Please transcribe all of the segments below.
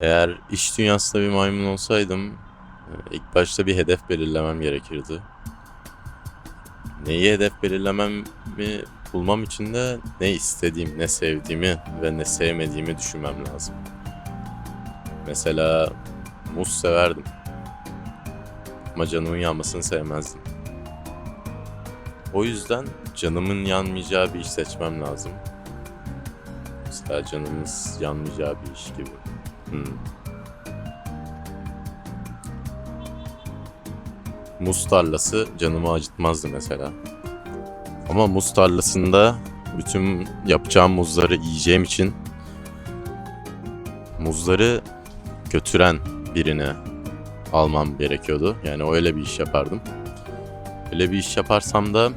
Eğer iş dünyasında bir maymun olsaydım e, ilk başta bir hedef belirlemem gerekirdi. Neyi hedef belirlememi bulmam için de ne istediğim, ne sevdiğimi ve ne sevmediğimi düşünmem lazım. Mesela muz severdim. Ama canımın yanmasını sevmezdim. O yüzden canımın yanmayacağı bir iş seçmem lazım. Mesela canımız yanmayacağı bir iş gibi. Hmm. Muz tarlası canımı acıtmazdı mesela. Ama muz tarlasında bütün yapacağım muzları yiyeceğim için muzları götüren birine almam gerekiyordu. Yani öyle bir iş yapardım. Öyle bir iş yaparsam da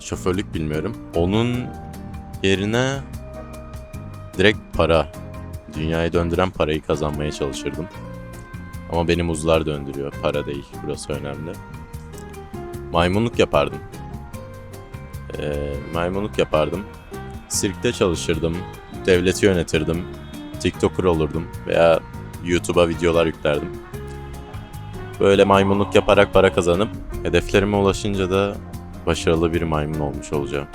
şoförlük bilmiyorum. Onun yerine direkt para, dünyayı döndüren parayı kazanmaya çalışırdım. Ama beni muzlar döndürüyor, para değil. Burası önemli. Maymunluk yapardım. Ee, maymunluk yapardım. Sirkte çalışırdım. Devleti yönetirdim. TikToker olurdum veya YouTube'a videolar yüklerdim. Böyle maymunluk yaparak para kazanıp hedeflerime ulaşınca da başarılı bir maymun olmuş olacağım.